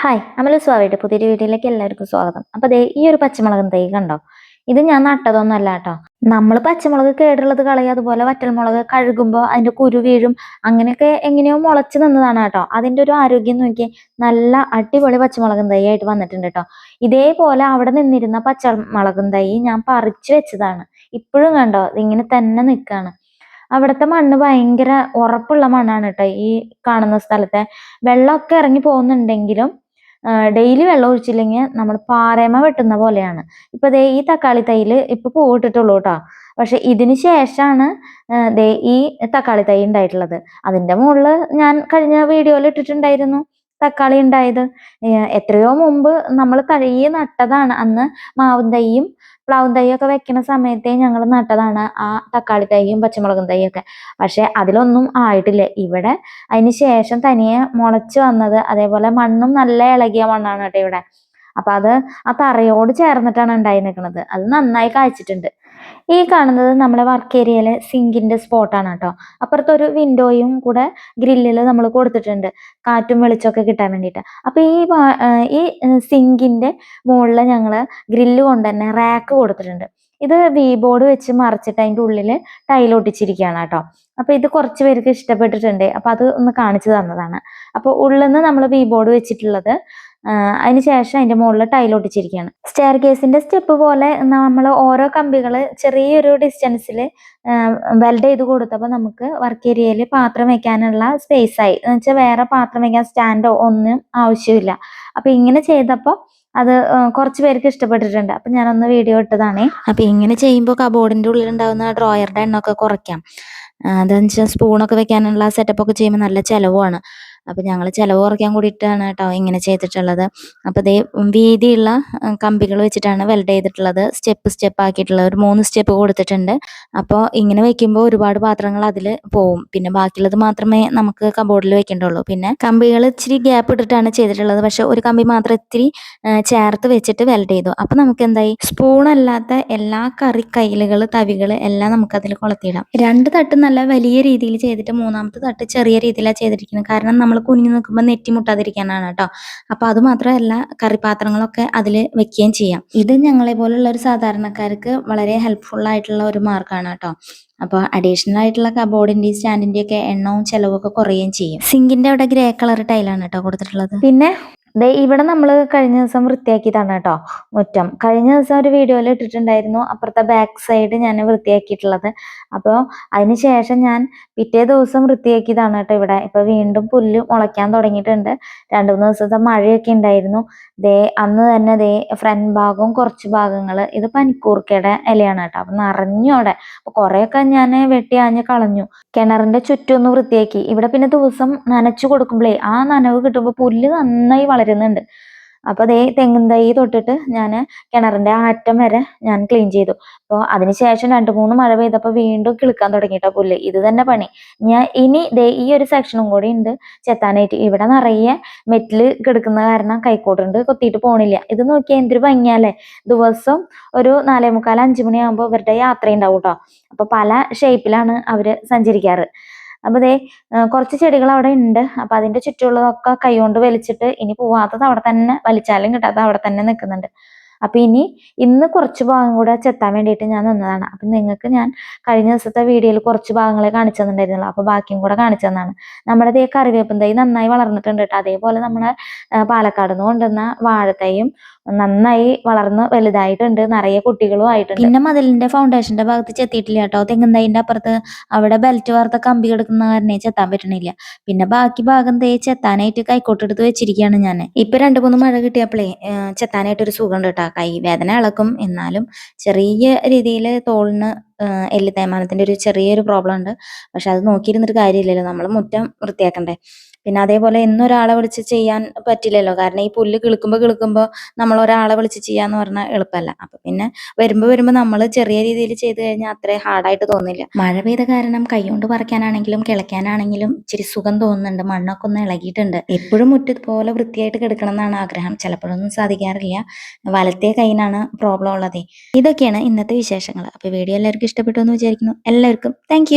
Hi Amala സ്വാമിയുടെ പുതിയൊരു വീഡിയോയിലേക്ക് എല്ലാവർക്കും സ്വാഗതം. അപ്പൊ ദേ ഈ ഒരു പച്ചമുളക് തൈ കണ്ടോ? ഇത് ഞാൻ നട്ടതൊന്നുമല്ല കേട്ടോ. നമ്മൾ പച്ചമുളക് കേടുള്ളത് കളയും അതുപോലെ വറ്റൽമുളക് കഴുകുമ്പോൾ അതിന്റെ കുരു വീഴും അങ്ങനെയൊക്കെ എങ്ങനെയോ മുളച്ച് നിന്നതാണ് കേട്ടോ. അതിന്റെ ഒരു ആരോഗ്യം നോക്കി നല്ല അടിപൊളി പച്ചമുളക് തൈ ആയിട്ട് വന്നിട്ടുണ്ട് കേട്ടോ. ഇതേപോലെ അവിടെ നിന്നിരുന്ന പച്ചമുളകും തൈ ഞാൻ പറിച്ചു വെച്ചതാണ്. ഇപ്പോഴും കണ്ടോ ഇതിങ്ങനെ തന്നെ നിൽക്കാണ് അവിടുത്തെ മണ്ണ് ഭയങ്കര ഉറപ്പുള്ള മണ്ണാണ് കേട്ടോ ഈ കാണുന്ന സ്ഥലത്തെ. വെള്ളമൊക്കെ ഇറങ്ങി പോകുന്നുണ്ടെങ്കിലും ഡെയിലി വെള്ളം ഒഴിച്ചില്ലെങ്കിൽ നമ്മൾ പാറേമ വെട്ടുന്ന പോലെയാണ്. ഇപ്പൊ ദേ ഈ തക്കാളി തൈൽ ഇപ്പൊ പൂവിട്ടിട്ടുള്ളൂ കേട്ടോ പക്ഷെ ഇതിന് ശേഷമാണ് ദേ ഈ തക്കാളി തൈ ഉണ്ടായിട്ടുള്ളത്. അതിന്റെ മുകളിൽ ഞാൻ കഴിഞ്ഞ വീഡിയോയിൽ ഇട്ടിട്ടുണ്ടായിരുന്നു. തക്കാളി ഉണ്ടായത്. എത്രയോ മുമ്പ് നമ്മൾ തഴയെ നട്ടതാണ്. അന്ന് മാവും തൈയും പ്ലാവും തൈ ഒക്കെ വെക്കുന്ന സമയത്തേ ഞങ്ങൾ നട്ടതാണ് ആ തക്കാളി തൈയും പച്ചമുളകും തൈയൊക്കെ പക്ഷെ അതിലൊന്നും ആയിട്ടില്ല. ഇവിടെ അതിന് ശേഷം തനിയെ മുളച്ച് വന്നത് അതേപോലെ മണ്ണും നല്ല ഇളകിയ മണ്ണാണ് കേട്ടോ ഇവിടെ. അപ്പൊ അത് ആ തറയോട് ചേർന്നിട്ടാണ് ഉണ്ടായി നിൽക്കുന്നത് അത് നന്നായി കായ്ച്ചിട്ടുണ്ട്. ഈ കാണുന്നത് നമ്മുടെ വർക്ക് ഏരിയയിലെ സിങ്കിന്റെ സ്പോട്ടാണ് കേട്ടോ. അപ്പുറത്ത് ഒരു വിൻഡോയും കൂടെ ഗ്രില്ലിൽ നമ്മൾ കൊടുത്തിട്ടുണ്ട്. കാറ്റും വെളിച്ചമൊക്കെ കിട്ടാൻ വേണ്ടിയിട്ട്. അപ്പൊ ഈ ഈ സിങ്കിന്റെ മുകളിൽ ഞങ്ങൾ ഗ്രില്ല് കൊണ്ട് തന്നെ റാക്ക് കൊടുത്തിട്ടുണ്ട്. ഇത് വി ബോർഡ് വെച്ച് മറച്ചിട്ട് അതിന്റെ ഉള്ളിൽ ടൈൽ ഒട്ടിച്ചിരിക്കുകയാണ് കേട്ടോ. അപ്പൊ ഇത് കുറച്ച് പേർക്ക് ഇഷ്ടപ്പെട്ടിട്ടുണ്ട്. അപ്പൊ അത് ഒന്ന് കാണിച്ചു തന്നതാണ്. അപ്പൊ ഉള്ളിൽ നിന്ന് നമ്മൾ വി ബോർഡ് വെച്ചിട്ടുള്ളത് അതിന് ശേഷം അതിന്റെ മുകളിൽ ടൈൽ ഒട്ടിച്ചിരിക്കുകയാണ്. സ്റ്റെയർ കേസിന്റെ സ്റ്റെപ്പ് പോലെ നമ്മൾ ഓരോ കമ്പികൾ ചെറിയൊരു ഡിസ്റ്റൻസിൽ വെൽഡ് ചെയ്ത് കൊടുത്തപ്പോൾ നമുക്ക് വർക്ക് ഏരിയയിൽ പാത്രം വെക്കാനുള്ള സ്പേസ് ആയി. എന്ന് വെച്ചാൽ വേറെ പാത്രം വെക്കാൻ സ്റ്റാൻഡോ ഒന്നും ആവശ്യമില്ല. അപ്പൊ ഇങ്ങനെ ചെയ്തപ്പോൾ അത് കുറച്ച് പേർക്ക് ഇഷ്ടപ്പെട്ടിട്ടുണ്ട്. അപ്പൊ ഞാനൊന്ന് വീഡിയോ ഇട്ടതാണ്. അപ്പൊ ഇങ്ങനെ ചെയ്യുമ്പോൾ കബോർഡിന്റെ ഉള്ളിൽ ഉണ്ടാകുന്ന ഡ്രോയറുടെ എണ്ണമൊക്കെ കുറയ്ക്കാം. അതെന്ന് വെച്ചാൽ സ്പൂണൊക്കെ വെക്കാനുള്ള സെറ്റപ്പ് ഒക്കെ ചെയ്യുമ്പോൾ നല്ല ചിലവുമാണ്. അപ്പൊ ഞങ്ങൾ ചിലവ് കുറയ്ക്കാൻ കൂടിയിട്ടാണ് കേട്ടോ ഇങ്ങനെ ചെയ്തിട്ടുള്ളത്. അപ്പോൾ ഇതേ വീതിയുള്ള കമ്പികൾ വെച്ചിട്ടാണ് വെൽഡ് ചെയ്തിട്ടുള്ളത്. സ്റ്റെപ്പ് സ്റ്റെപ്പ് ആക്കിയിട്ടുള്ളത് ഒരു മൂന്ന് സ്റ്റെപ്പ് കൊടുത്തിട്ടുണ്ട്. അപ്പോൾ ഇങ്ങനെ വെക്കുമ്പോൾ ഒരുപാട് പാത്രങ്ങൾ അതിൽ പോവും. പിന്നെ ബാക്കിയുള്ളത് മാത്രമേ നമുക്ക് കബോർഡിൽ വെക്കേണ്ടുള്ളൂ. പിന്നെ കമ്പികൾ ഇച്ചിരി ഗ്യാപ്പ് ഇട്ടിട്ടാണ് ചെയ്തിട്ടുള്ളത്. പക്ഷെ ഒരു കമ്പി മാത്രം ഇത്തിരി ചേർത്ത് വെച്ചിട്ട് വെൽഡ് ചെയ്തു. അപ്പോൾ നമുക്ക് എന്തായി? സ്പൂൺ അല്ലാത്ത എല്ലാ കറി കയ്യിലുകൾ തവികൾ എല്ലാം നമുക്ക് അതിൽ കൊളത്തിയിടാം. രണ്ട് തട്ട് നല്ല വലിയ രീതിയിൽ ചെയ്തിട്ട് മൂന്നാമത്തെ തട്ട് ചെറിയ രീതിയിലാണ് ചെയ്തിരിക്കുന്നത്. കാരണം നമ്മൾ കുനിഞ്ഞു നിൽക്കുമ്പോൾ നെറ്റി മുട്ടാതിരിക്കാനാണ് കേട്ടോ. അപ്പൊ അത് മാത്രമല്ല കറിപാത്രങ്ങളൊക്കെ അതിൽ വെക്കുകയും ചെയ്യാം. ഇത് ഞങ്ങളെ പോലുള്ള ഒരു സാധാരണക്കാർക്ക് വളരെ ഹെൽപ്ഫുൾ ആയിട്ടുള്ള ഒരു മാർഗമാണ് കേട്ടോ. അപ്പോൾ അഡീഷണൽ ആയിട്ടുള്ള കബോർഡിന്റെയും സ്റ്റാൻഡിന്റെയും ഒക്കെ എണ്ണവും ചിലവൊക്കെ കുറയുകയും ചെയ്യും. സിങ്കിന്റെ അവിടെ ഗ്രേ കളർ ടൈലാണ് കേട്ടോ കൊടുത്തിട്ടുള്ളത്. പിന്നെ? ദേ ഇവിടെ നമ്മൾ കഴിഞ്ഞ ദിവസം വൃത്തിയാക്കിയതാണ് കേട്ടോ മുറ്റം. കഴിഞ്ഞ ദിവസം ഒരു വീഡിയോയിൽ ഇട്ടിട്ടുണ്ടായിരുന്നു. അപ്പുറത്തെ ബാക്ക് സൈഡ് ഞാൻ വൃത്തിയാക്കിയിട്ടുള്ളത്. അപ്പോൾ അതിന് ശേഷം ഞാൻ പിറ്റേ ദിവസം വൃത്തിയാക്കിയതാണ് കേട്ടോ ഇവിടെ. ഇപ്പം വീണ്ടും പുല്ല് മുളയ്ക്കാൻ തുടങ്ങിയിട്ടുണ്ട്. രണ്ടു മൂന്ന് ദിവസത്തെ മഴയൊക്കെ ഉണ്ടായിരുന്നു. ദേ അന്ന് തന്നെ ദേ ഫ്രണ്ട് ഭാഗവും കുറച്ച് ഭാഗങ്ങൾ ഇത് പനിക്കൂർക്കയുടെ ഇലയാണ് കേട്ടോ. അപ്പം നിറഞ്ഞു അവിടെ. കുറേയൊക്കെ ഞാൻ വെട്ടി ആഞ്ഞ് കളഞ്ഞു. കിണറിന്റെ ചുറ്റും ഒന്ന് വൃത്തിയാക്കി. ഇവിടെ പിന്നെ ദിവസം നനച്ചു കൊടുക്കുമ്പോഴേ ആ നനവ് കിട്ടുമ്പോൾ പുല്ല് നന്നായി വളരുന്നുണ്ട് അപ്പൊ അതേ തെങ്ങും തൈ തൊട്ടിട്ട് ഞാൻ കിണറിന്റെ അറ്റം വരെ ഞാൻ ക്ലീൻ ചെയ്തു. അപ്പോൾ അതിനുശേഷം രണ്ട് മൂന്ന് മഴ പെയ്തപ്പോൾ വീണ്ടും കിളുക്കാൻ തുടങ്ങിയിട്ടോ പുല്ല്. ഇത് തന്നെ പണി. ഞാൻ ഇനി ദേ ഈ ഒരു സെക്ഷനും കൂടി ഉണ്ട് ചെത്താനായിട്ട്. ഇവിടെ നിറയെ മെറ്റിൽ കിടക്കുന്ന കാരണം കൈക്കോട്ടുണ്ട് കൊത്തിയിട്ട് പോണില്ല. ഇത് നോക്കിയാൽ എന്തൊരു ഭംഗിയല്ലേ? ദിവസം ഒരു നാലേ മുക്കാൽ അഞ്ചു മണിയാകുമ്പോൾ ഇവരുടെ യാത്ര ഉണ്ടാവും കേട്ടോ അപ്പൊ പല ഷേപ്പിലാണ് അവർ സഞ്ചരിക്കാറ്. അപ്പൊ ദേ കുറച്ച് ചെടികൾ അവിടെ ഉണ്ട്. അപ്പൊ അതിന്റെ ചുറ്റുമുള്ളതൊക്കെ കൈകൊണ്ട് വലിച്ചിട്ട് ഇനി പോവാത്തത് അവിടെ തന്നെ വലിച്ചാലും കിട്ടാത്ത അവിടെ തന്നെ നിൽക്കുന്നുണ്ട്. അപ്പൊ ഇനി ഇന്ന് കുറച്ച് ഭാഗം കൂടെ ചെത്താൻ വേണ്ടിയിട്ട് ഞാൻ നിന്നതാണ്. അപ്പം നിങ്ങൾക്ക് ഞാൻ കഴിഞ്ഞ ദിവസത്തെ വീഡിയോയിൽ കുറച്ച് ഭാഗങ്ങളെ കാണിച്ചു തന്നിട്ടുണ്ടായിരുന്നു അപ്പോൾ ബാക്കിയും കൂടെ കാണിച്ചു തന്നാണ്. നമ്മുടെ ദേ കറിവേപ്പും തൈ നന്നായി വളർന്നിട്ടുണ്ട് കേട്ടോ. അതേപോലെ നമ്മുടെ പാലക്കാട് നിന്ന് കൊണ്ടുവന്ന വാഴത്തൈയും നന്നായി വളർന്ന് വലുതായിട്ടുണ്ട്. നിറയെ കുട്ടികളും ആയിട്ടുണ്ട്. പിന്നെ മതിലിന്റെ ഫൗണ്ടേഷന്റെ ഭാഗത്ത് ചെത്തിയിട്ടില്ല കേട്ടോ. തെങ്ങും തൈന്റെ അപ്പുറത്ത് അവിടെ ബെൽറ്റ് വാർത്ത കമ്പി കിടക്കുന്ന കാരണം ചെത്താൻ പറ്റണില്ല. പിന്നെ ബാക്കി ഭാഗം തേ ചെത്താനായിട്ട് കൈക്കോട്ടെടുത്ത് വെച്ചിരിക്കുകയാണ് ഞാൻ ഇപ്പൊ രണ്ട് മൂന്ന് മഴ കിട്ടിയപ്പോഴേ ചെത്താനായിട്ട് ഒരു സുഖം ഉണ്ട് കേട്ടോ. കൈ വേദന ഇളക്കും. എന്നാലും ചെറിയ രീതിയിൽ തോളിന് എല്ല് തേമാനത്തിന്റെ ഒരു ചെറിയൊരു പ്രോബ്ലം ഉണ്ട്. പക്ഷെ അത് നോക്കിയിരുന്നിട്ട് കാര്യമില്ലല്ലോ. നമ്മൾ മുറ്റം വൃത്തിയാക്കണ്ടേ? പിന്നെ അതേപോലെ എന്നും ഒരാളെ വിളിച്ച് ചെയ്യാൻ പറ്റില്ലല്ലോ. കാരണം ഈ പുല്ല് കിളുക്കുമ്പോൾ കിളുക്കുമ്പോൾ നമ്മൾ ഒരാളെ വിളിച്ച് ചെയ്യാന്ന് പറഞ്ഞാൽ എളുപ്പമല്ല അപ്പൊ പിന്നെ വരുമ്പോ വരുമ്പോ നമ്മൾ ചെറിയ രീതിയിൽ ചെയ്ത് കഴിഞ്ഞാൽ അത്ര ഹാർഡായിട്ട് തോന്നില്ല. മഴ പെയ്ത കാരണം കൈകൊണ്ട് പറിക്കാനാണെങ്കിലും കിളയ്ക്കാനാണെങ്കിലും ഇച്ചിരി സുഖം തോന്നുന്നുണ്ട്. മണ്ണൊക്കെ ഒന്ന് ഇളകിയിട്ടുണ്ട്. എപ്പോഴും മുറ്റത്ത് പോലെ വൃത്തിയായിട്ട് കിടക്കണം എന്നാണ് ആഗ്രഹം. ചിലപ്പോഴൊന്നും സാധിക്കാറില്ല. വലത്തെ കൈനാണ് പ്രോബ്ലം ഉള്ളത്. ഇതൊക്കെയാണ് ഇന്നത്തെ വിശേഷങ്ങൾ അപ്പൊ വീഡിയോ എല്ലാവർക്കും ഇഷ്ടപ്പെട്ടു എന്ന് വിചാരിക്കുന്നു. എല്ലാവർക്കും താങ്ക്